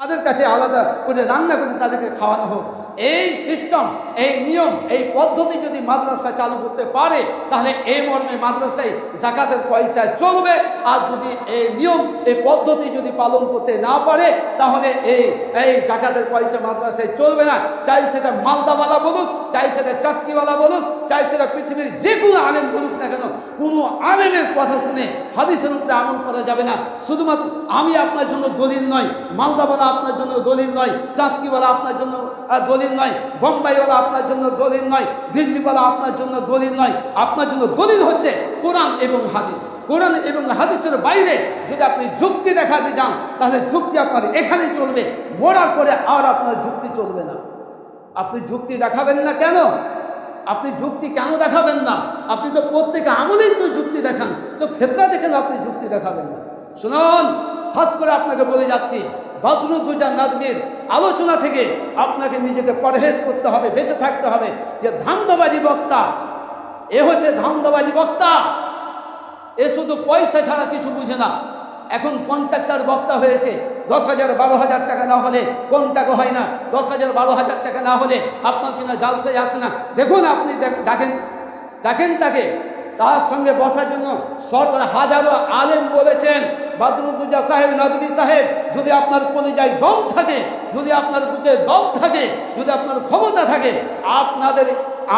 তাদের কাছে আলাদা করে রান্না করে তাদেরকে খাওয়ানো হোক। এই সিস্টেম এই নিয়ম এই পদ্ধতি যদি মাদ্রাসা চালু করতে পারে তাহলে এই মর্মে মাদ্রাসায় জাকাতের পয়সা চলবে। আর যদি এই নিয়ম এই পদ্ধতি যদি পালন করতে না পারে তাহলে এই এই জাকাতের পয়সা মাদ্রাসায় চলবে না। চাই সেটা মালদাওয়ালা বলুক চাই সেটা চাচকিওয়ালা বলুক চাই সেটা পৃথিবীর যে কোনো আলেম বলুক না কেন কোনো আলেমের কথা শুনে হাদিসের উপরে আমল করা যাবে না। শুধুমাত্র আমি আপনার জন্য দলিল নয় মালদাওয়ালা আপনার জন্য দলিল নয় চাঁচকিওয়ালা আপনার জন্য আহ, দলিল নয় বোম্বাইওয়ালা আপনার জন্য দলিল নয় দিল্লিওয়ালা আপনার জন্য দলিল নয় আপনার জন্য দলিল হচ্ছে কোরআন এবং হাদিস। কোরআন এবং হাদিসের বাইরে যদি আপনি যুক্তি দেখাতে যান, তাহলে যুক্তি আপনার এখানেই চলবে। মরার পরে আর আপনার যুক্তি চলবে না। আপনি যুক্তি দেখাবেন না কেন? আপনি যুক্তি কেন দেখাবেন না? আপনি তো প্রত্যেকে আমলেই তো যুক্তি দেখান। তো ফেতরা দেখেন আপনি যুক্তি দেখাবেন না। শুনুন, খাস করে আপনাকে বলে যাচ্ছি বদরুদ্দুজা নাদবির আলোচনা থেকে আপনাকে নিজেকে পরহেজ করতে হবে, বেঁচে থাকতে হবে। যে ধান্দবাজি বক্তা, এ হচ্ছে ধান্দবাজি বক্তা। এ শুধু পয়সা ছাড়া কিছু বুঝে না। এখন কন্ট্রাক্টার বক্তা হয়েছে দশ হাজার বারো হাজার টাকা না হলে কোন টাকা হয় না? দশ হাজার বারো হাজার টাকা না হলে আপনার কিনা জালসাই আসে না। দেখুন আপনি, দেখ- দেখেন। দেখেন তাকে। তার সঙ্গে বসার জন্য সব হাজারো আলেম বলেছেন। বাদরুদ্দুজা সাহেব নদবী সাহেব, যদি আপনার কলিজায় দম থাকে, যদি আপনার বুকে দম থাকে, যদি আপনার ক্ষমতা থাকে, আপনাদের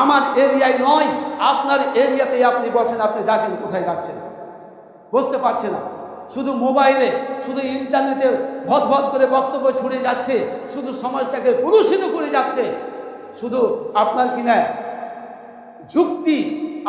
আমার এরিয়ায় নয়, আপনার এরিয়াতেই আপনি বসেন, আপনি ডাকেন, কোথায় ডাকছেন? বুঝতে পারছে না শুধু মোবাইলে, শুধু ইন্টারনেটে ভদ ভদ করে বক্তব্য ছুড়ে যাচ্ছে, শুধু সমাজটাকে পুরুষিত করে যাচ্ছে, শুধু আপনার কিনা যুক্তি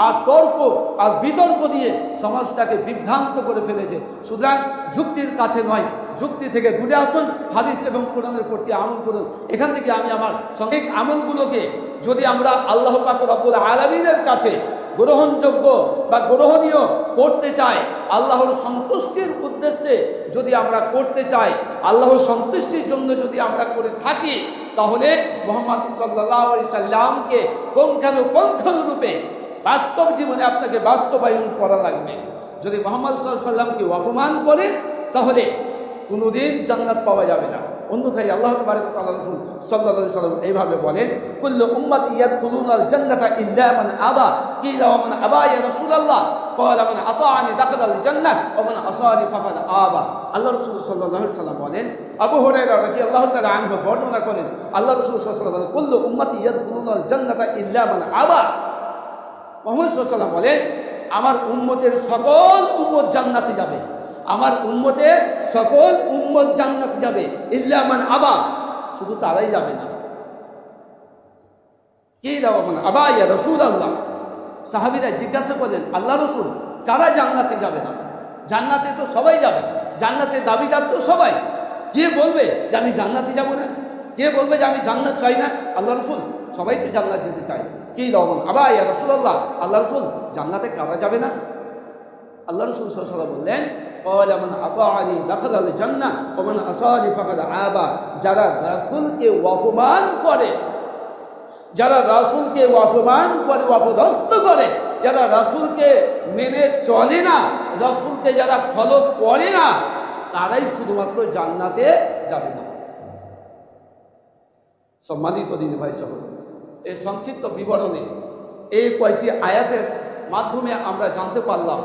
আর তর্ক আর বিতর্ক দিয়ে সমাজটাকে বিভ্রান্ত করে ফেলেছে। সুতরাং যুক্তির কাছে নয়। যুক্তি থেকে দূরে আসুন, হাদিস এবং কোরআনের প্রতি আমল করুন। এখান থেকে আমি আমার সঙ্গে আমলগুলোকে যদি আমরা আল্লাহ পাক রব্বুল আলমিনের কাছে গ্রহণযোগ্য বা গ্রহণীয় করতে চাই, আল্লাহর সন্তুষ্টির উদ্দেশ্যে যদি আমরা করতে চাই, আল্লাহর সন্তুষ্টির জন্য যদি আমরা করে থাকি, তাহলে মোহাম্মদ সাল্লাহ সাল্লামকে পুঙ্খানুপুঙ্খানুরূপে বাস্তব জীবনে আপনাকে বাস্তবায়ন করা লাগবে। যদি মোহাম্মদ সাল্লামকে অপমান করে, তাহলে কোনোদিন জান্নাত পাওয়া যাবে না। অন্যথায় আল্লাহ তবারক তাআলা রাসূল সাল্লাল্লাহু আলাইহি সাল্লাম এইভাবে বলেন, কুল্লু উম্মতি ইয়াদখুলুনাল জান্নাতা ইল্লা মান আবা। কিলা, ওয়া মান আবা ইয়া রাসূলুল্লাহ? ক্বালা, মান আতাআনি দাখালাল জান্নাহ। ওয়া মান আসানি ফাকাদ আবা। আল্লাহ রাসূল সাল্লাল্লাহু সাল্লাম বলেন, আবু হুরায়রা রাদিয়াল্লাহু তাআলা আনহু বর্ণনা করেন, আল্লাহ রাসূল সাল্লাল্লাহু আলাইহি সাল্লাম বলেন, কুল্লু উম্মতি ইয়াদখুলুনাল জান্নাতা ইল্লা মান আবা। মোহাম্মদ বলেন, আমার উম্মতের সকল উম্মত জান্নাতে যাবে। আমার উম্মতের সকল উম্মত জান্নাতে যাবে। ইল্লামান আবা। শুধু তারাই যাবে না। কে যাব মানে? আবা ইয়া রসুল আল্লাহ সাহাবিরা জিজ্ঞাসা করলেন, আল্লাহ রসুল, কারা জান্নাতে যাবে না? জান্নাতে তো সবাই যাবে। জান্নাতে দাবিদার তো সবাই। কে বলবে যে আমি জান্নাতে যাব না? কে বলবে যে আমি জান্নাত চাই না? আল্লাহ রসুল সবাই তো জান্নাত যেতে চায় কে রহমান আবা ইয়া রসুল আল্লাহ আল্লাহ রসুল জান্নাতে কারা যাবে না আল্লাহ রসুল সাল্লাম বললেন قال من أطاعني دخل الجنة ومن أصاني فقد আবা যারা রাসূলকে অপমান করে যারা রাসূলকে অপমান করে অপদস্থ করে যারা রাসূলকে মেনে চলে না রাসূলকে যারা ফলো করে না তারাই শুধুমাত্র জান্নাতে যাবে না সম্মানিত দিন ভাই সহ এই সংক্ষিপ্ত বিবরণে এই কয়েকটি আয়াতের মাধ্যমে আমরা জানতে পারলাম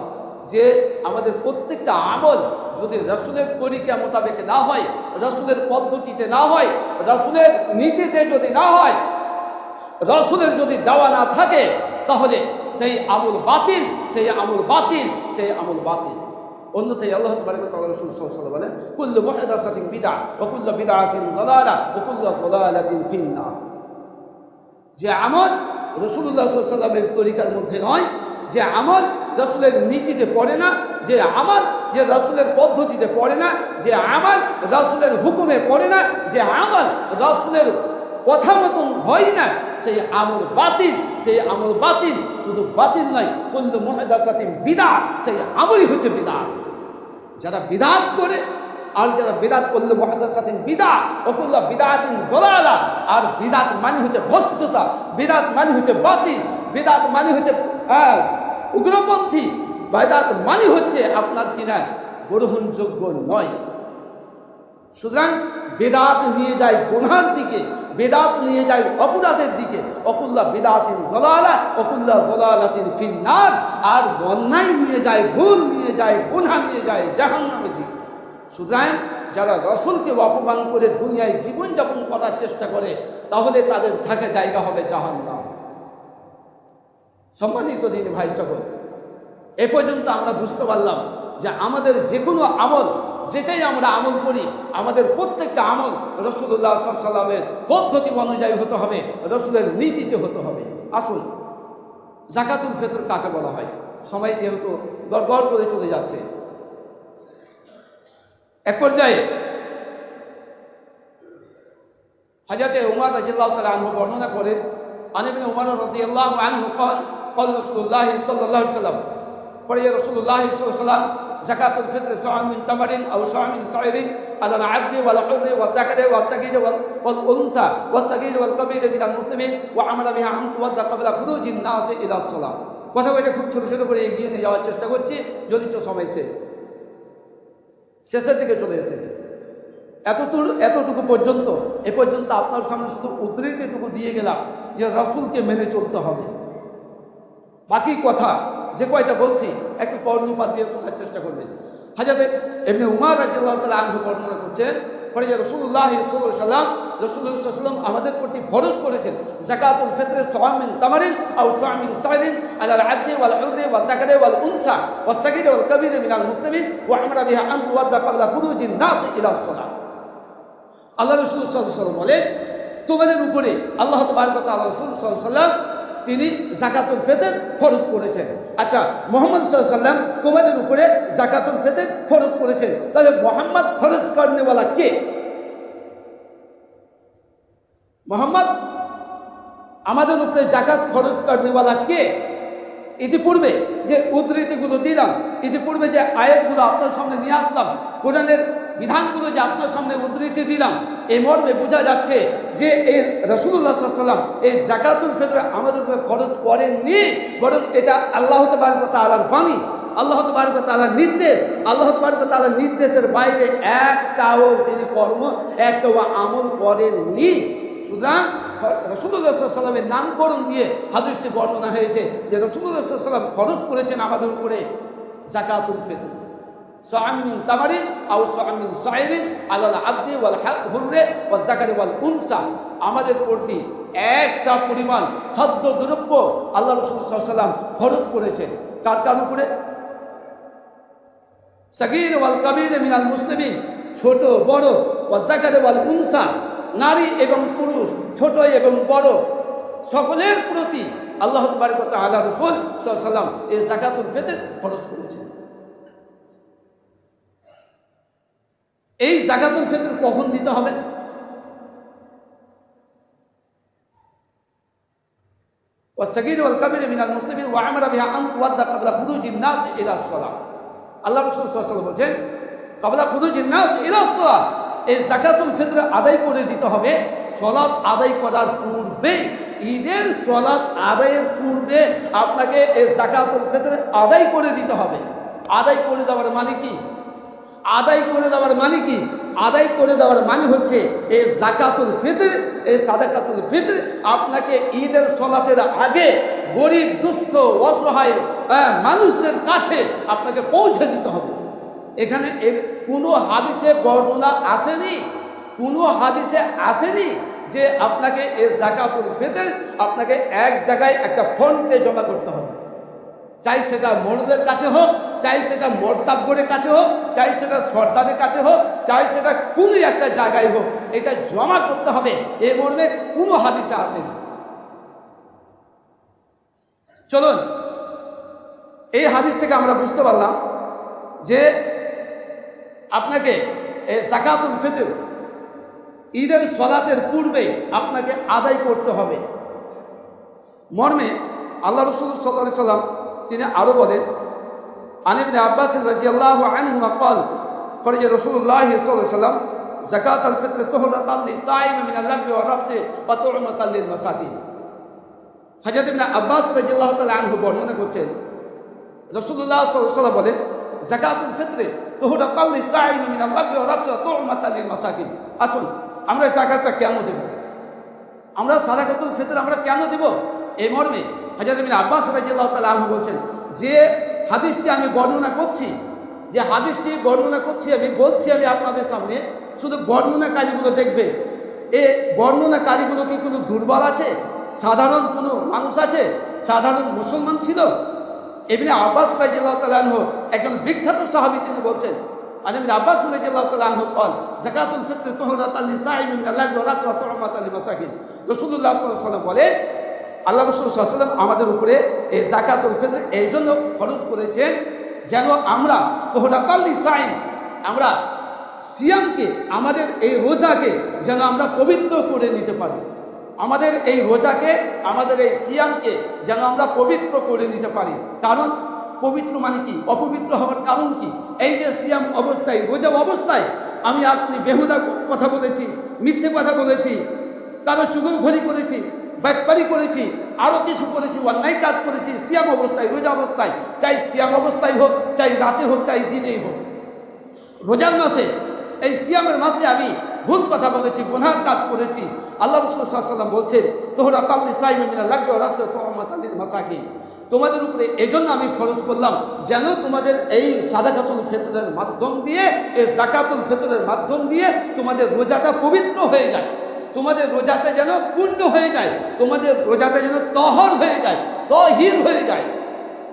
যে আমাদের প্রত্যেকটা আমল যদি রসুলের তরিকা মোতাবেক না হয়, রসুলের পদ্ধতিতে না হয়, রসুলের নীতিতে যদি না হয়, রসুলের যদি দেওয়া না থাকে, তাহলে সেই আমল বাতিল, সেই আমল বাতিল, সেই আমল বাতিল। অন্যথায় আল্লাহ তাআলা বলেন, কুল্লু মুহদাসাতিন বিদআ ওয়া কুল্লু বিদআতিন দালালা ওয়া যে আমল রসুল্লাহ সাল্লামের তরিকার মধ্যে নয়, যে আমল রসুলের নীতিতে পড়ে না, যে আমল যে রসুলের পদ্ধতিতে পড়ে না, যে আমল রসুলের হুকুমে পড়ে না, যে আমল রসুলের কথা মতন হয় না, সেই আমল বাতিল, সেই আমল বাতিল শুধু বাতিল নয়, কুল্লু মহাদাসাতিন বিদাত, সেই আমলই হচ্ছে বিদাত। যারা বিদাত করে আর যারা বিদাত করল মহাদাসাতিন বিদা ও করল বিদাতিন জলালা। আর বিদাত মানে হচ্ছে ভস্ততা বিদাত মানে হচ্ছে বাতিল বিদাত মানে হচ্ছে হ্যাঁ, উগ্রপন্থী বেদাত মানে হচ্ছে আপনার কিনা গ্রহণযোগ্য নয়। সুতরাং বেদাত নিয়ে যায় গুনহার দিকে বেদাত নিয়ে যায় অপরাধের দিকে অকুল্লা বেদাতিন জলালা অকুল্লা জলালাতিন ফিন্নার। আর বন্যায় নিয়ে যায় ভুল নিয়ে যায় গুনহা নিয়ে যায় জাহান্নামের দিকে। সুতরাং যারা রসুলকে অপমান করে দুনিয়ায় জীবনযাপন করার চেষ্টা করে, তাহলে তাদের থাকে জায়গা হবে জাহান্নাম। সম্মানিত দিন ভাই সকল, এ পর্যন্ত আমরা বুঝতে পারলাম যে আমাদের যে কোনো আমল, যেটাই আমরা আমল করি, আমাদের প্রত্যেকটা আমল রসুল্লাহ সাল্লামের পদ্ধতি অনুযায়ী হতে হবে, রসুলের নীতিতে হতে হবে। আসুন, জাকাতুল ফেতর কাকে বলা হয়? সময় যেহেতু গড় করে চলে যাচ্ছে। এক পর্যায়ে হাজাতে উমার রাজিল্লাহ তালা আনহু বর্ণনা করেন আনিবিন উমার রাদিয়াল্লাহ আনহু قال قال رسول الله صلى الله عليه وسلم فرج رسول الله صلى الله عليه وسلم زكاة الفطر سواء من تمر أو سواء من سعير على العبد والحر والذكر والصغير وال- والأنثى والصغير والكبير من المسلمين وعمل بها أن تودى قبل خروج الناس إلى الصلاة কথা বলে খুব ছোট ছোট করে এগিয়ে নিয়ে যাওয়ার চেষ্টা করছি যদি তো সময় শেষ শেষের দিকে চলে এসেছে। এতটুকু এতটুকু পর্যন্ত, এ পর্যন্ত আপনার সামনে শুধু উদ্ধৃতিটুকু দিয়ে গেলাম যে রসুলকে মেনে চলতে হবে। বাকি কথা, যে কয়টা বলছি, একটু কর্ণপাত দিয়ে শোনার চেষ্টা করবেন। হাজাতে এমনি উমার রাজ্য আনহু বর্ণনা করছেন, পরে যে রসুল্লাহ সাল্লাম সাল্লাম আমাদের প্রতি খরচ করেছেন জাকাতুল ফিতরে সোয়ামিন তামারিন আর সোয়ামিন সাইলিন আলাল আদি ওয়াল হুদে ওয়াল তাকারে ওয়াল উনসা ওয়াল সাকিরে ওয়াল কবিরে মিনাল মুসলিমিন ওয়া আমরা বিহা আন তুওয়াদ্দা ক্বাবলা খুরুজিন নাস ইলা সালাহ। আল্লাহ রসুল সাল্লাম বলেন, তোমাদের উপরে আল্লাহ তবারক আল্লাহ রসুল সাল্লাম তিনি জাকাতুল ফেতের ফরজ করেছেন। আচ্ছা মোহাম্মদ সাল্লাম তোমাদের উপরে জাকাতুল ফেতের ফরজ করেছেন। তাহলে মোহাম্মদ ফরজ করনেওয়ালা কে? মোহাম্মদ, আমাদের উপরে জাকাত খরচ করনেওয়ালা কে? ইতিপূর্বে যে উদ্ধৃতিগুলো দিলাম, ইতিপূর্বে যে আয়াতগুলো আপনার সামনে নিয়ে আসলাম, কোরআনের বিধানগুলো যে আপনার সামনে উদ্ধৃতি দিলাম এই মর্মে বোঝা যাচ্ছে যে এই রসুল্লাহ সাল্লাম এই জাকাতুল ফেতরে আমাদের উপরে খরচ করেননি, বরং এটা আল্লাহ তবারক তালার বাণী, আল্লাহ তবারক তালার নির্দেশ, আল্লাহ তবারক তালার নির্দেশের বাইরে একটাও তিনি কর্ম, একটাও আমল করেননি। সুতরাং রসুল্লাহ সাল্লামের নামকরণ দিয়ে হাদিসটি বর্ণনা হয়েছে যে রসুল্লাহ সাল্লাম খরচ করেছেন আমাদের উপরে জাকাতুল ফেতর। সামিন তামারিন আউ সামিন সাইরিন আলাল আব্দি ওয়াল হুররে ওয়াল জাকারি ওয়াল উনসা। আমাদের প্রতি এক সা পরিমাণ খাদ্য দ্রব্য আল্লাহ রসুল সাল্লাম খরচ করেছেন। কার কার উপরে? সগির ওয়াল কবির মিনাল মুসলিমিন, ছোট, বড় ওয়াদ্দাকারে ওয়াল উনসা। নারী এবং পুরুষ ছোট এবং বড় সকলের প্রতি আল্লাহ তবারকত আল্লাহ রসুল সাল্লাম এই জাকাতুল ফেতের খরচ করেছেন এই জাকাতুল ফেতর কখন দিতে হবে والصغير والكبير من المسلمين وامر بها ان تؤدى قبل خروج الناس الى الصلاه আল্লাহ রসুল সাল্লাল্লাহু বলছেন কাবলা খুরুজ নাস ইলা সালাহ এই জাকাতুল ফিতর আদায় করে দিতে হবে। সলাৎ আদায় করার পূর্বে ঈদের সলাৎ আদায়ের পূর্বে আপনাকে এই জাকাতুল ফিতর আদায় করে দিতে হবে। আদায় করে দেওয়ার মানে কি? আদায় করে দেওয়ার মানে কি? আদায় করে দেওয়ার মানে হচ্ছে এই জাকাতুল ফিতর এই সাদাকাতুল ফিতর আপনাকে ঈদের সলাতের আগে গরিব দুস্থ অসহায় হ্যাঁ, মানুষদের কাছে আপনাকে পৌঁছে দিতে হবে। এখানে এ- কোনো হাদিসে বর্ণনা আসেনি, কোনো হাদিসে আসেনি যে আপনাকে এই জাকাতুল ফিতর, আপনাকে এক জায়গায় একটা ফন্টে জমা করতে হবে। চাই সেটা মোড়দের কাছে হোক, চাই সেটা মোরতাব্বরের কাছে হোক, চাই সেটা সর্দারের কাছে হোক, চাই সেটা কোনো একটা জায়গায় হোক, এটা জমা করতে হবে। এ মর্মে কোনো হাদিসে আসেনি। চলুন, এই হাদিস থেকে আমরা বুঝতে পারলাম যে আপনাকে জাকাতুল ফিতর, ঈদের সলাতের পূর্বে আপনাকে আদায় করতে হবে। মর্মে আল্লাহ রসুল সাল্লাহ সাল্লাম তিনি আরও বলেন আনিবনে আব্বাস রাজিয়াল্লাহ আনহুমা কল ফরজ রসুল্লাহ সাল্লাম জাকাত আল ফিতর তোহরাত আল ইসাইম মিন আল লাগবি ওয়া রাফসি ওয়া তু'মাত লিল মাসাকিন। হযরত ইবনে আব্বাস রাদিয়াল্লাহু তাআলা আনহু বর্ণনা করছেন, রাসূলুল্লাহ সাল্লাল্লাহু আলাইহি বলেন, জাকাতুল ফিতরে তোহরা কাল্লি সাইন মিনাল লাগবে রাবসা তোমাতালিল মাসাকিন। আসুন, আমরা জাকাতটা কেন দেব? আমরা সাদাকাতুল ফিতর আমরা কেন দেব? এই মর্মে হাজার মিন আব্বাস রাজিয়াল্লাহু তাআলা আনহু বলছেন, যে হাদিসটি আমি বর্ণনা করছি, যে হাদিসটি বর্ণনা করছি, আমি বলছি আমি আপনাদের সামনে, শুধু বর্ণনাকারীগুলো দেখবে। এ বর্ণনাকারীগুলো কি কোনো দুর্বল আছে? সাধারণ কোনো মানুষ আছে? সাধারণ মুসলমান ছিল? এমনি আব্বাস রাজিয়াল্লাহু তাআলা আনহু একজন বিখ্যাত সাহাবি তিনি বলছেন আলমিন আব্বাস রাজিয়াল জাকাতুল ফিত্র তোহরাত আলী সাহিমিন আল্লাহ রাফসাত রহমাত আলী মাসাকিন। রসুল্লাহ সাল্লাম বলেন, আল্লাহ রসুল সাল্লাম আমাদের উপরে এই জাকাতুল ফিত্র এই জন্য খরচ করেছেন যেন আমরা তোহরাতাল্লি সাইন আমরা সিয়ামকে, আমাদের এই রোজাকে যেন আমরা পবিত্র করে নিতে পারি। আমাদের এই রোজাকে, আমাদের এই সিয়ামকে যেন আমরা পবিত্র করে নিতে পারি। কারণ পবিত্র মানে কি? অপবিত্র হওয়ার কারণ কি? এই যে সিয়াম অবস্থায়, রোজা অবস্থায় আমি আপনি বেহুদা কথা বলেছি, মিথ্যে কথা বলেছি, কারও চুগুল ঘড়ি করেছি ব্যাকপারি করেছি আরও কিছু করেছি, অন্যায় কাজ করেছি, সিয়াম অবস্থায়, রোজা অবস্থায়, চাই সিয়াম অবস্থায় হোক, চাই রাতে হোক, চাই দিনেই হোক। রোজার মাসে, এই সিয়ামের মাসে আমি ভুল কথা বলেছি বোনার কাজ করেছি। আল্লাহ রসুল্লাম বলছেন, তোহরা কাল্লি সাইমিনা লাগবে রাখছে তোমার মাসাকি তোমাদের উপরে এজন্য আমি খরচ করলাম, যেন তোমাদের এই সাদাকাতুল ফেতরের মাধ্যম দিয়ে, এই জাকাতুল ফেতরের মাধ্যম দিয়ে তোমাদের রোজাটা পবিত্র হয়ে যায়। তোমাদের রোজাতে যেন পূর্ণ হয়ে যায়। তোমাদের রোজাতে যেন তহর হয়ে যায়, তহির হয়ে যায়,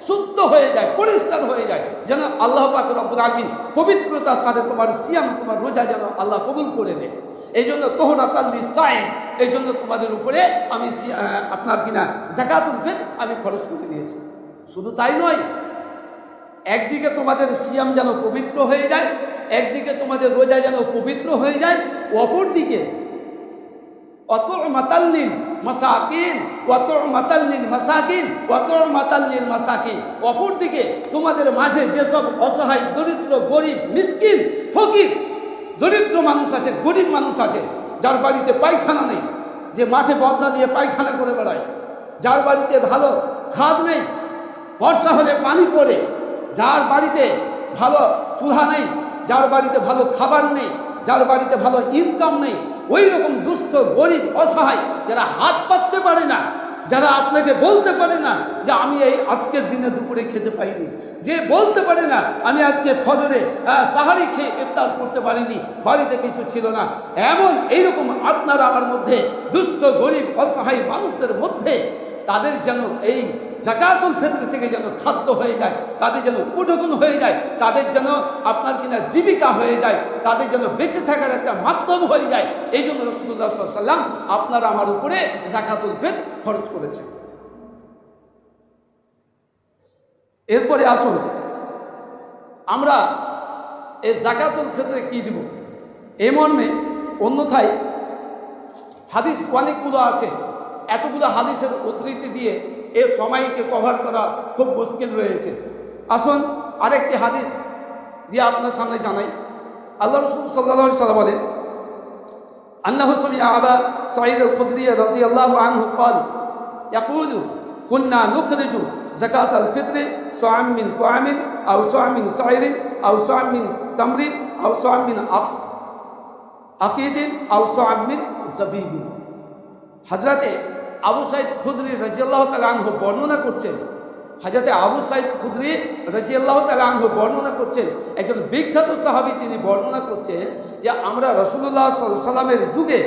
শুদ্ধ হয়ে যায়, পরিষ্কার হয়ে যায়। যেন আল্লাহ পাক রব্বুল আলমিন পবিত্রতার সাথে তোমার সিয়াম, তোমার রোজা যেন আল্লাহ কবুল করে নেয়। এই জন্য তোহরা তাল্লি সাইন এই জন্য তোমাদের উপরে আমি আপনার কিনা জাকাতুল ফেত আমি খরচ করে দিয়েছি। শুধু তাই নয়, একদিকে তোমাদের সিয়াম যেন পবিত্র হয়ে যায়, একদিকে তোমাদের রোজা যেন পবিত্র হয়ে যায়, অপরদিকে অত মাতাল্লিন মাসাকিন অত মাতাল্লিন মাসাকিন অত মাতাল্লিন মাসাকিন। অপরদিকে তোমাদের মাঝে যেসব অসহায়, দরিদ্র, গরিব, মিসকিন, ফকির, দরিদ্র মানুষ আছে, গরিব মানুষ আছে যার বাড়িতে পায়খানা নেই, যে মাঠে বদনা দিয়ে পায়খানা করে বেড়ায়, যার বাড়িতে ভালো স্বাদ নেই, বর্ষা হলে পানি পড়ে, যার বাড়িতে ভালো চুলা নেই, যার বাড়িতে ভালো খাবার নেই, যার বাড়িতে ভালো ইনকাম নেই ওই রকম দুস্থ, গরিব, অসহায় যারা হাত পাততে পারে না যারা আপনাকে বলতে পারে না যে আমি এই আজকের দিনে দুপুরে খেতে পাইনি, যে বলতে পারে না, আমি আজকে ফজরে সাহারি খেয়ে ইফতার করতে পারিনি, বাড়িতে কিছু ছিল না। এমন এইরকম আপনারা আমার মধ্যে দুস্থ গরিব, অসহায় মানুষদের মধ্যে তাদের যেন এই জাকাতুল ফেতর থেকে যেন খাদ্য হয়ে যায়, তাদের যেন উপঢকন হয়ে যায়, তাদের যেন আপনার কিনা জীবিকা হয়ে যায়, তাদের যেন বেঁচে থাকার একটা মাধ্যম হয়ে যায়, এই জন্য রসুল্লাহ সাল্লাম আপনার আমার উপরে জাকাতুল ফেত খরচ করেছে এরপরে আসুন, আমরা এই জাকাতুল ফেতরে কি দিব? এই মর্মে অন্যথায় হাদিস অনেকগুলো আছে। এতগুলো হাদিসের উদ্ধৃতি দিয়ে এ সময়কে কভার করা খুব মুশকিল রয়েছে। আসুন, আরেকটি হাদিস দিয়ে আপনার সামনে জানাই। আল্লাহ রসুল সাল্লাহ সাল্লাম বলেন আল্লাহ হোসমি আবা সাইদ আল খুদ্রি রদি আল্লাহ আনহু কল ইয়াকুলু কুন্না নুখরিজু জাকাত আল ফিতরি সোয়ামিন তোয়ামিন আউ সোয়ামিন সাইরি আউ সোয়ামিন তামরিন আউ সোয়ামিন আফ, আকিদিন আউ সোয়ামিন জবিবিন হাজরাতে আবু সাইদ খুদরি রাজিয়াল্লাহ তালা আনহু বর্ণনা করছেন হাজরাতে আবু সাইদ খুদরি রাজিয়াল্লাহ তালা আনহু বর্ণনা করছেন, একজন বিখ্যাত সাহাবী তিনি বর্ণনা করছেন যে আমরা রসুল্লাহ সাল্লামের যুগে,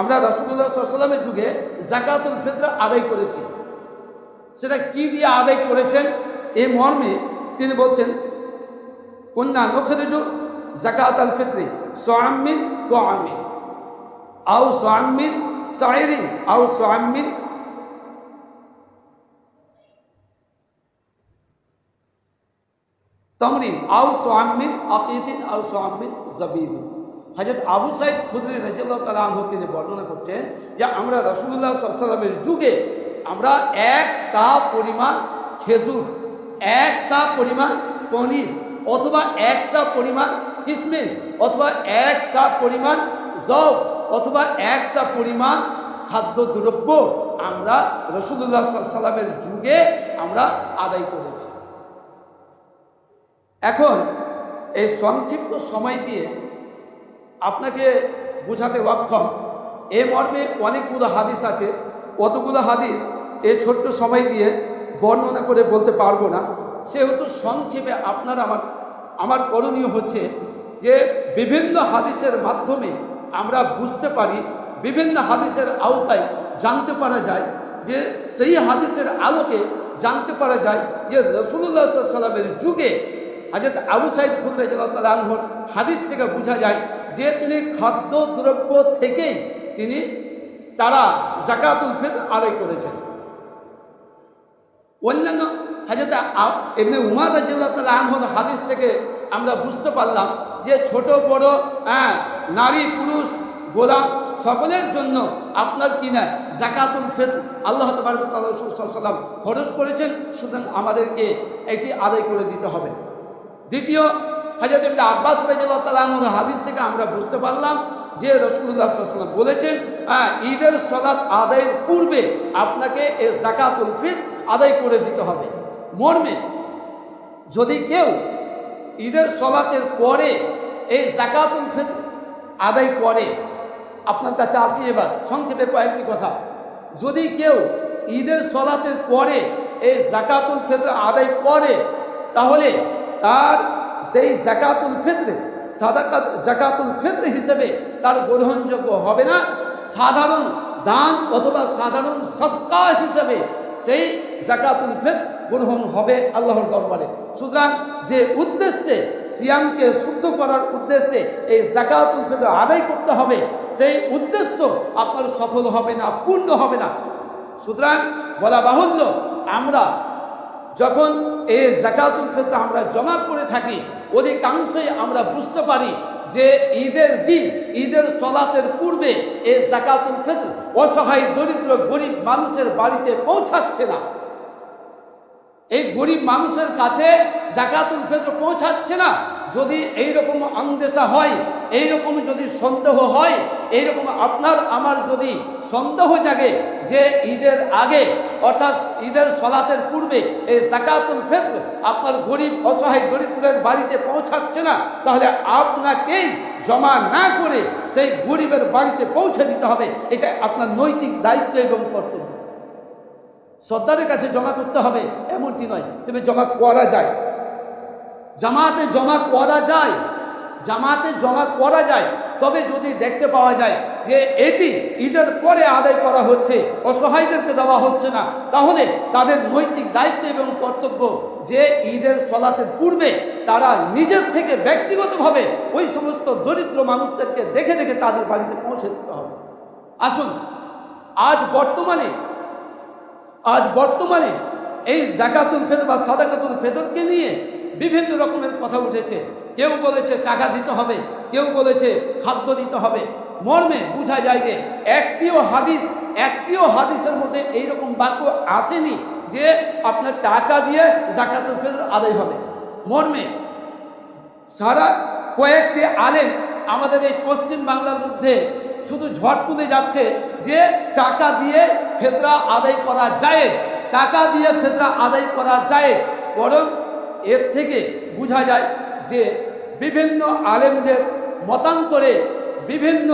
আমরা রসুল্লাহ সাল্লামের যুগে জাকাতুল ফিতর আদায় করেছি। সেটা কি দিয়ে আদায় করেছেন? এই মর্মে তিনি বলছেন কন্যা নখরেজ জাকাত আল ফিত্রি সোয়ামিন তো আমিন আও সোয়ামিন সাইরিন আও সোয়ামিন তমরিন আও সোয়ামিন আকিদিন আও সোয়ামিন জবিবিন হজরত আবু সাইদ খুদরি রাজিয়াল্লাহ তাআলা আনহু তিনি বর্ণনা করছেন যে আমরা রসুল্লাহ সাল্লামের যুগে আমরা এক সা পরিমাণ খেজুর, এক সা পরিমাণ পনির অথবা এক সা পরিমাণ কিসমিস অথবা এক সা পরিমাণ জব অথবা এক সা পরিমাণ খাদ্যদ্রব্য আমরা রসুল্লাহ সাল্লামের যুগে আমরা আদায় করেছি। এখন এই সংক্ষিপ্ত সময় দিয়ে আপনাকে বোঝাতে অক্ষম। এ মর্মে অনেকগুলো হাদিস আছে। অতগুলো হাদিস এই ছোট্ট সময় দিয়ে বর্ণনা করে বলতে পারব না। সেহেতু সংক্ষেপে আপনার আমার আমার করণীয় হচ্ছে যে বিভিন্ন হাদিসের মাধ্যমে আমরা বুঝতে পারি, বিভিন্ন হাদিসের আওতায় জানতে পারা যায় যে সেই হাদিসের আলোকে জানতে পারা যায় যে রসুল্লাহ সাল্লামের যুগে হাজরত আবু সাইদ ফুদ্রাহর হাদিস থেকে বোঝা যায় যে তিনি খাদ্য দ্রব্য থেকেই তিনি তারা জাকাতুল ফিতর আদায় করেছেন। অন্যান্য হাজরত এমনি উমার রাজিল্লাহ আনহর হাদিস থেকে আমরা বুঝতে পারলাম যে ছোট বড় হ্যাঁ নারী পুরুষ গোলাম সকলের জন্য আপনার কিনা জাকাতুল ফেত আল্লাহ তবরকাল্লাম খরচ করেছেন সুতরাং আমাদেরকে এটি আদায় করে দিতে হবে। দ্বিতীয় হাজরত ইবনে আব্বাস আনহুর হাদিস থেকে আমরা বুঝতে পারলাম যে রসুল্লাহ সাল্লাম বলেছেন হ্যাঁ, ঈদের সলাৎ আদায়ের পূর্বে আপনাকে এ জাকাতুল ফিত আদায় করে দিতে হবে। মর্মে যদি কেউ ঈদের সলাতের পরে, এই জাকাতুল ফিত আদায় করে আপনার কাছে আসি এবার, সংক্ষেপে কয়েকটি কথা। যদি কেউ ঈদের সলাতের পরে এই জাকাতুল ফিতর আদায় করে, তাহলে তার সেই জাকাতুল ফিতরে, সাদাকাত, জাকাতুল ফিতর হিসেবে তার গ্রহণযোগ্য হবে না। সাধারণ দান অথবা সাধারণ সৎকা হিসেবে সেই জাকাতুল ফিতর গ্রহণ হবে আল্লাহর দরবারে। সুতরাং যে উদ্দেশ্যে সিয়ামকে শুদ্ধ করার উদ্দেশ্যে এই জাকাতুল ফিতর আদায় করতে হবে, সেই উদ্দেশ্য আপনার সফল হবে না, পূর্ণ হবে না। সুতরাং বলা বাহুল্য, আমরা যখন এই জাকাতুল ফিতর আমরা জমা করে থাকি, অধিকাংশই আমরা বুঝতে পারি যে ঈদের দিন, ঈদের সলাতের পূর্বে এই জাকাতুল ফিতর অসহায়, দরিদ্র, গরিব মানুষের বাড়িতে পৌঁছাচ্ছে না। এই গরিব মানুষের কাছে জাকাতুল ফিতর পৌঁছাচ্ছে না। যদি এই রকম আন্দেশা হয় এই রকম যদি সন্দেহ হয় এই রকম আপনার আমার যদি সন্দেহ জাগে যে ঈদের আগে, অর্থাৎ ঈদের সলাতের পূর্বে এই জাকাতুল ফিতর আপনার গরিব, অসহায় দরিদ্রের বাড়িতে পৌঁছাচ্ছে না, তাহলে আপনাকেই জমা না করে সেই গরিবের বাড়িতে পৌঁছে দিতে হবে। এটা আপনার নৈতিক দায়িত্ব এবং কর্তব্য। সর্দারের কাছে জমা করতে হবে, এমনটি নয়। তবে জমা করা যায়। জামাতে জমা করা যায়। জামাতে জমা করা যায়। তবে যদি দেখতে পাওয়া যায় যে এটি ঈদের পরে আদায় করা হচ্ছে, অসহায়দেরকে দেওয়া হচ্ছে না, তাহলে তাদের নৈতিক দায়িত্ব এবং কর্তব্য যে ঈদের সলাতের পূর্বে তারা নিজের থেকে ব্যক্তিগতভাবে ওই সমস্ত দরিদ্র মানুষদেরকে দেখে দেখে তাদের বাড়িতে পৌঁছে দিতে হবে। আসুন, আজ বর্তমানে আজ বর্তমানে এই জাকাতুল ফেতর বা সাদাকাতুল ফেতরকে নিয়ে বিভিন্ন রকমের কথা উঠেছে। কেউ বলেছে টাকা দিতে হবে, কেউ বলেছে খাদ্য দিতে হবে। মর্মে বোঝা যায় যে একটিও হাদিস, একটিও হাদিসের মধ্যে এইরকম বাক্য আসেনি যে আপনার টাকা দিয়ে জাকাতুল ফেতর আদায় হবে। মর্মে সারা কয়েকটি আলেম আমাদের এই পশ্চিম বাংলার মধ্যে শুধু ঝড় তুলে যাচ্ছে যে টাকা দিয়ে ফেতরা আদায় করা যায় টাকা দিয়ে ফেতরা আদায় করা যায় বরং এর থেকে বোঝা যায় যে বিভিন্ন আলেমদের মতান্তরে, বিভিন্ন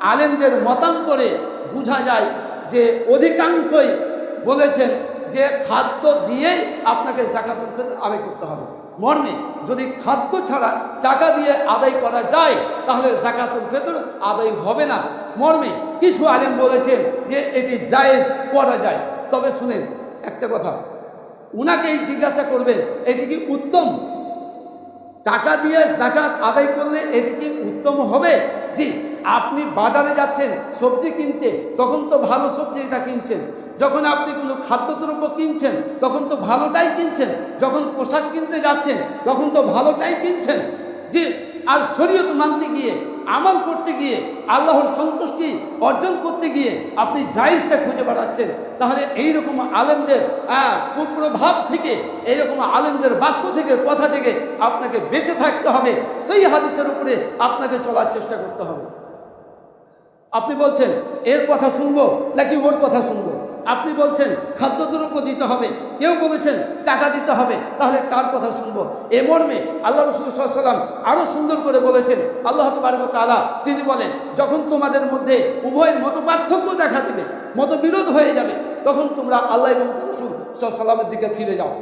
আলেমদের মতান্তরে বোঝা যায় যে অধিকাংশই বলেছেন যে খাদ্য দিয়েই আপনাকে জাকাতুল ফিতর আদায় করতে হবে। মর্মে যদি খাদ্য ছাড়া টাকা দিয়ে আদায় করা যায়, তাহলে জাকাতুল ফিতর আদায় হবে না। মর্মে কিছু আলেম বলেছেন যে এটি জায়েজ করা যায়। তবে শুনেন, একটা কথা উনাকেই জিজ্ঞাসা করবেন, এটি কি উত্তম? টাকা দিয়ে জাকাত আদায় করলে এটি কি উত্তম হবে? জি আপনি বাজারে যাচ্ছেন, সবজি কিনতে, তখন তো ভালো সবজি এটা কিনছেন। যখন আপনি কোনো খাদ্যদ্রব্য কিনছেন, তখন তো ভালোটাই কিনছেন। যখন পোশাক কিনতে যাচ্ছেন, তখন তো ভালোটাই কিনছেন। যে, আর শরীয়ত মানতে গিয়ে, আমল করতে গিয়ে, আল্লাহর সন্তুষ্টি অর্জন করতে গিয়ে আপনি জায়েজটা খুঁজে বেড়াচ্ছেন, তাহলে এইরকম আলেমদের কুপ্রভাব থেকে, এইরকম আলেমদের বাক্য থেকে, কথা থেকে আপনাকে বেঁচে থাকতে হবে। সেই হাদিসের উপরে আপনাকে চলার চেষ্টা করতে হবে। আপনি বলছেন, এর কথা শুনব নাকি ওর কথা শুনব? আপনি বলছেন, খাদ্যদ্রব্য দিতে হবে। কেউ বলেছেন, টাকা দিতে হবে। তাহলে কার কথা শুনব? এ মর্মে আল্লাহ রসুল সাল্লাম আরও সুন্দর করে বলেছেন, আল্লাহ তবারক তালা তিনি বলেন, যখন তোমাদের মধ্যে উভয়ের মত পার্থক্য দেখা দিবে, মতবিরোধ হয়ে যাবে, তখন তোমরা আল্লাহ এবং রসুল সাল্লামের দিকে ফিরে যাও।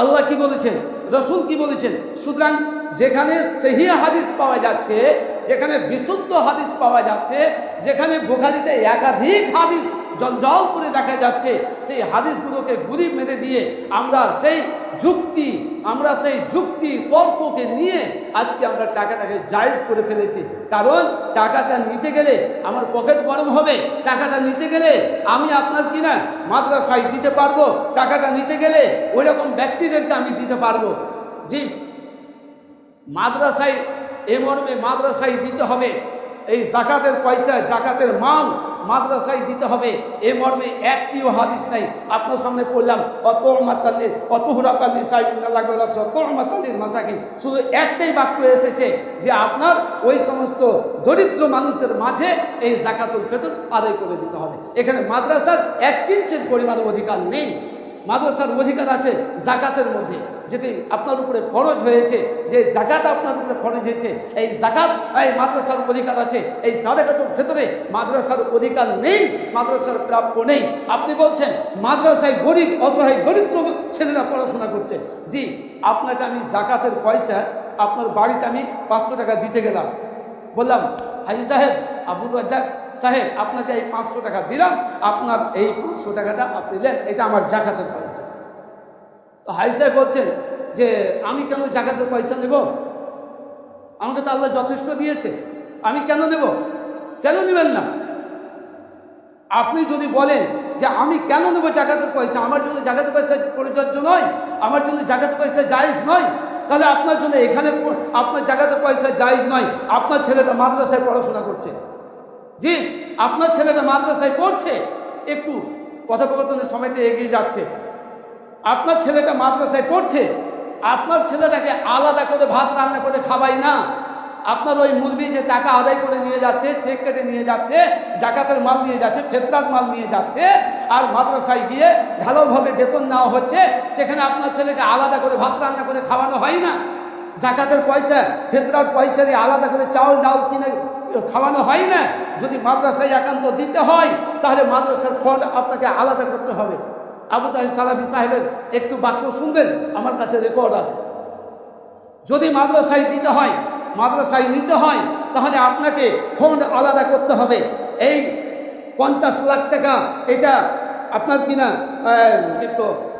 আল্লাহ কি বলেছেন? রসুল কি বলেছেন? সুতরাং যেখানে সেহি হাদিস পাওয়া যাচ্ছে, যেখানে বিশুদ্ধ হাদিস পাওয়া যাচ্ছে, যেখানে বোখারিতে একাধিক হাদিস জঞ্জল করে দেখা যাচ্ছে, সেই হাদিসগুলোকে গুলি মেরে দিয়ে আমরা সেই যুক্তি, আমরা সেই যুক্তি তর্ককে নিয়ে আজকে আমরা টাকাটাকে জায়জ করে ফেলেছি। কারণ টাকাটা নিতে গেলে আমার পকেট গরম হবে। টাকাটা নিতে গেলে আমি আপনার কিনা মাদ্রাসায় দিতে পারব। টাকাটা নিতে গেলে ওই রকম ব্যক্তিদেরকে আমি দিতে পারব। জি মাদ্রাসায়, এ মর্মে মাদ্রাসায় দিতে হবে। এই জাকাতের পয়সা, জাকাতের মাল মাদ্রাসায় দিতে হবে। এ মর্মে একটিও হাদিস নাই। আপনার সামনে পড়লাম অত মাতাল্লি অত হুরাতাল্লি সাহিবিন মাসাকিন। শুধু একটাই বাক্য এসেছে যে আপনার ওই সমস্ত দরিদ্র মানুষদের মাঝে এই জাকাতুল ফেতর আদায় করে দিতে হবে। এখানে মাদ্রাসার এক কিঞ্চিত পরিমাণ অধিকার নেই। মাদ্রাসার অধিকার আছে জাকাতের মধ্যে। যেটি আপনার উপরে ফরজ হয়েছে, যে জাকাত আপনার উপরে ফরজ হয়েছে, এই জাকাত, এই মাদ্রাসার অধিকার আছে, এই সাদাকাতুর ভেতরে মাদ্রাসার অধিকার নেই, মাদ্রাসার প্রাপ্য নেই। আপনি বলছেন, মাদ্রাসায় গরিব, অসহায়, দরিদ্র ছেলেরা পড়াশোনা করছে। জি, আপনাকে আমি জাকাতের পয়সা, আপনার বাড়িতে আমি পাঁচশো টাকা দিতে গেলাম। বললাম, হাজি সাহেব আবুল রাজ্জাক সাহেব, আপনাকে এই পাঁচশো টাকা দিলাম, আপনার এই পাঁচশো টাকাটা আপনি নেন, এটা আমার জাকাতের পয়সা। তো হাজি সাহেব বলছেন যে, আমি কেন জাকাতের পয়সা নেব? আমাকে তো আল্লাহ যথেষ্ট দিয়েছে, আমি কেন নেব? কেন নেবেন না? আপনি যদি বলেন যে, আমি কেন নেব জাকাতের পয়সা? আমার জন্য জাকাতের পয়সা পরিচর্য নয়, আমার জন্য জাকাতের পয়সা জায়েজ নয়, তাহলে আপনার জন্য এখানে আপনার জায়গাতে পয়সা জায়েজ নয়। আপনার ছেলেটা মাদ্রাসায় পড়াশোনা করছে। জি আপনার ছেলেটা মাদ্রাসায় পড়ছে, একটু কথোপকথনের সময়তে এগিয়ে যাচ্ছে। আপনার ছেলেটা মাদ্রাসায় পড়ছে, আপনার ছেলেটাকে আলাদা করে ভাত রান্না করে খাওয়াই না। আপনার ওই মুরগি যে টাকা আদায় করে নিয়ে যাচ্ছে, চেক কেটে নিয়ে যাচ্ছে, জাকাতের মাল নিয়ে যাচ্ছে, ফেতরার মাল নিয়ে যাচ্ছে, আর মাদ্রাসায় গিয়ে ভালোভাবে বেতন নেওয়া হচ্ছে, সেখানে আপনার ছেলেকে আলাদা করে ভাত রান্না করে খাওয়ানো হয় না। জাকাতের পয়সা, ফেতরার পয়সা দিয়ে আলাদা করে চাউল ডাউল কিনে খাওয়ানো হয় না। যদি মাদ্রাসায় একান্ত দিতে হয়, তাহলে মাদ্রাসার ফন্ড আপনাকে আলাদা করতে হবে। আবু তাহি সালাফি সাহেবের একটু বাক্য শুনবেন, আমার কাছে রেকর্ড আছে। যদি মাদ্রাসায় দিতে হয়, মাদ্রাসায় নিতে হয়, তাহলে আপনাকে ফন্ড আলাদা করতে হবে। এই পঞ্চাশ লাখ টাকা, এটা আপনার কিনা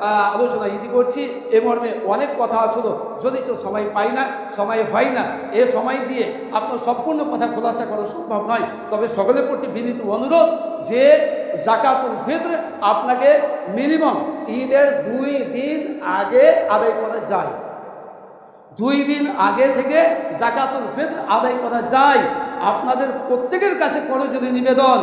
আহ, আলোচনা ইতি করছি এ মর্মে অনেক কথা আসলো যদি তো সময় পাই না সময় হয় না এ সময় দিয়ে আপনার সম্পূর্ণ কথা খোলাসা করা সম্ভব নয়। তবে সকলের প্রতি বিনীত অনুরোধ যে জাকাতুল ফিত্র আপনাকে মিনিমাম ঈদের দুই দিন আগে আদায় করা যায়। দুই দিন আগে থেকে জাকাতুল ফিত্র আদায় করা যায়। আপনাদের প্রত্যেকের কাছে করজনী নিবেদন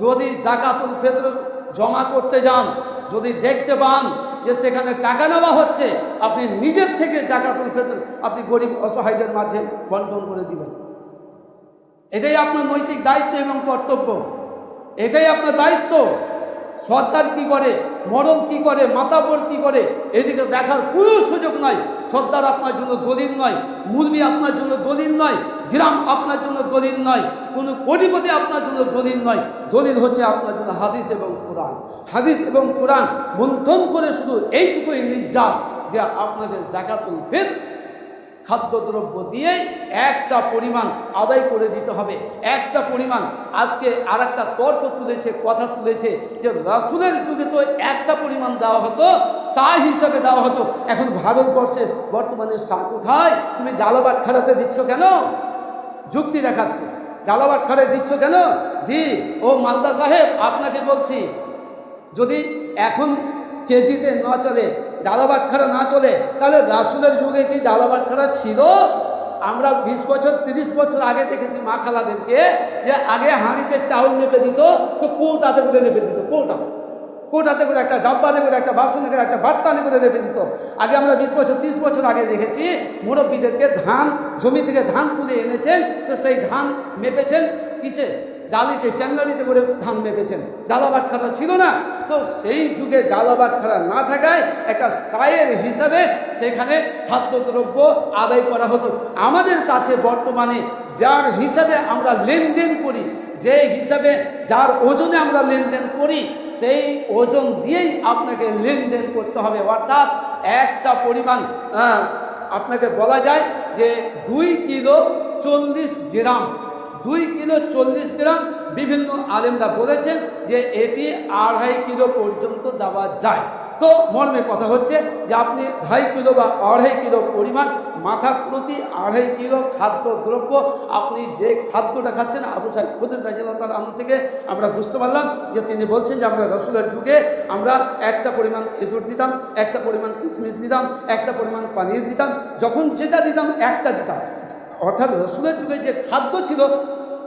যদি জাকাতুল ফিত্র জমা করতে যান। যদি দেখতে পান যে সেখানে টাকা নেওয়া হচ্ছে, আপনি নিজের থেকে জাকাতুল ফেতর আপনি গরিব অসহায়দের মাঝে বন্টন করে দিবেন। এটাই আপনার নৈতিক দায়িত্ব এবং কর্তব্য। এটাই আপনার দায়িত্ব। সর্দার কি করে? মরল কি করে? মাতাবর কি করে? এদিকে দেখার কোনো সুযোগ নয় সর্দার আপনার জন্য দলিল নয় মুরমি আপনার জন্য দলিল নয়, গ্রাম আপনার জন্য দলিল নয়, কোনো কোটিপতি আপনার জন্য দলিল নয়। দলিল হচ্ছে আপনার জন্য হাদিস এবং কোরআন। হাদিস এবং কোরআন মন্থন করে শুধু এইটুকুই নির্যাস যে আপনাদের জাকাতুল ফিত খাদ্যদ্রব্য দিয়ে একসা পরিমাণ আদায় করে দিতে হবে। একসা পরিমাণ। আজকে আর একটা তর্ক তুলেছে, কথা তুলেছে যে রাসুলের যুগে তো একসা পরিমাণ দেওয়া হতো সা হিসাবে দেওয়া হতো। এখন ভারতবর্ষে বর্তমানে সা কোথায়? তুমি ডালাবাট খাড়াতে দিচ্ছ কেন? যুক্তি দেখাচ্ছে। ডালাবাট খাড়ায় দিচ্ছ কেন? জি, ও মালদা সাহেব, আপনাকে বলছি, যদি এখন কেজিতে না চলে ডালাবাট খাড়া না চলে, তাহলে রাসুলের যুগে কি ডালাবাট খাড়া ছিল? আমরা বিশ বছর, তিরিশ বছর আগে দেখেছি মা খালাদেরকে যে আগে হাঁড়িতে চাউল নেপে দিত, তো কৌটাতে করে নেপে দিত কৌটা কৌটাতে করে একটা ডাব্বাতে করে একটা বাসনে করে একটা বাট্টানে করে নেপে দিত। আগে আমরা বিশ বছর, তিরিশ বছর আগে দেখেছি মুরব্বীদেরকে ধান, জমি থেকে ধান তুলে এনেছেন, তো সেই ধান মেপেছেন কিসে? ডালিতে চ্যাংলারিতে করে ধান মেপেছেন। ডালা বাটখারা ছিল না। তো সেই যুগে ডালা বাটখারা না থাকায় একটা সায়ের হিসাবে সেখানে খাদ্যদ্রব্য আদায় করা হতো। আমাদের কাছে বর্তমানে যার হিসাবে আমরা লেনদেন করি, যে হিসাবে যার ওজনে আমরা লেনদেন করি, সেই ওজন দিয়েই আপনাকে লেনদেন করতে হবে। অর্থাৎ একসা পরিমাণ আপনাকে বলা যায় যে দুই কিলো চল্লিশ গ্রাম দুই কিলো চল্লিশ গ্রাম বিভিন্ন আলেমরা বলেছেন যে এটি আড়াই কিলো পর্যন্ত দেওয়া যায়। তো মর্মে কথা হচ্ছে যে আপনি ঢাই কিলো বা আড়াই কিলো পরিমাণ মাথা প্রতি আড়াই কিলো খাদ্য দ্রব্য আপনি যে খাদ্যটা খাচ্ছেন, আবু সাহেব খুদের রাজিয়াল আনন্দ থেকে আমরা বুঝতে পারলাম যে তিনি বলছেন যে আমরা রসুলের যুগে আমরা একটা পরিমাণ খেজুর দিতাম একটা পরিমাণ কিশমিশ দিতাম একটা পরিমাণ পানির দিতাম, যখন যেটা দিতাম একটা দিতাম। অর্থাৎ রসুলের যুগে যে খাদ্য ছিল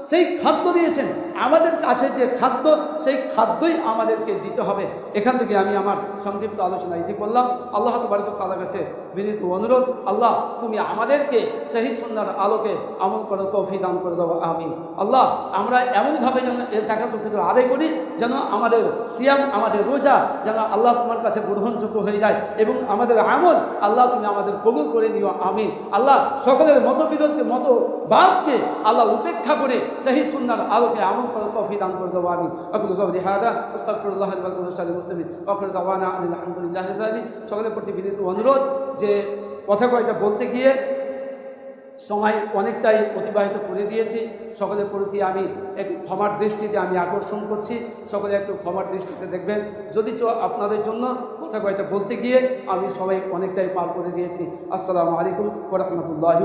সেই খাদ্য দিয়েছেন। আমাদের কাছে যে খাদ্য, সেই খাদ্যই আমাদেরকে দিতে হবে। এখান থেকে আমি আমার সংক্ষিপ্ত আলোচনা ইতি করলাম। আল্লাহ তবরক তালার কাছে বিনীত অনুরোধ, আল্লাহ তুমি আমাদেরকে সেই সন্ধ্যার আলোকে আমল করে তৌফি দান করে দেবো আমিন। আল্লাহ, আমরা এমনভাবে যেন এ জাকাত ফিতর আদায় করি, যেন আমাদের সিয়াম, আমাদের রোজা যেন আল্লাহ তোমার কাছে গ্রহণযোগ্য হয়ে যায় এবং আমাদের আমল আল্লাহ তুমি আমাদের কবুল করে নিও, আমিন। আল্লাহ, সকলের মতবিরোধকে, মতবাদকে আল্লাহ উপেক্ষা করে সেই সুন্নার আলোকে আমল করে তৌফি দান করে দেবো আমিন আকুল কবরি হাদা আতুবু ইলাইহি মুসলিমিন আখিরু দাওয়ানা আলহামদুলিল্লাহি আলামিন সকলের প্রতি বিনীত অনুরোধ যে কথা কয়টা বলতে গিয়ে সময় অনেকটাই অতিবাহিত করে দিয়েছি। সকলের প্রতি আমি একটু ক্ষমার দৃষ্টিতে আমি আকর্ষণ করছি। সকলে একটু ক্ষমার দৃষ্টিতে দেখবেন। যদি চ আপনাদের জন্য কথা কয়টা বলতে গিয়ে আমি সবাই অনেকটাই পার করে দিয়েছি। আসসালামু আলাইকুম ওরহমতুল্লাহ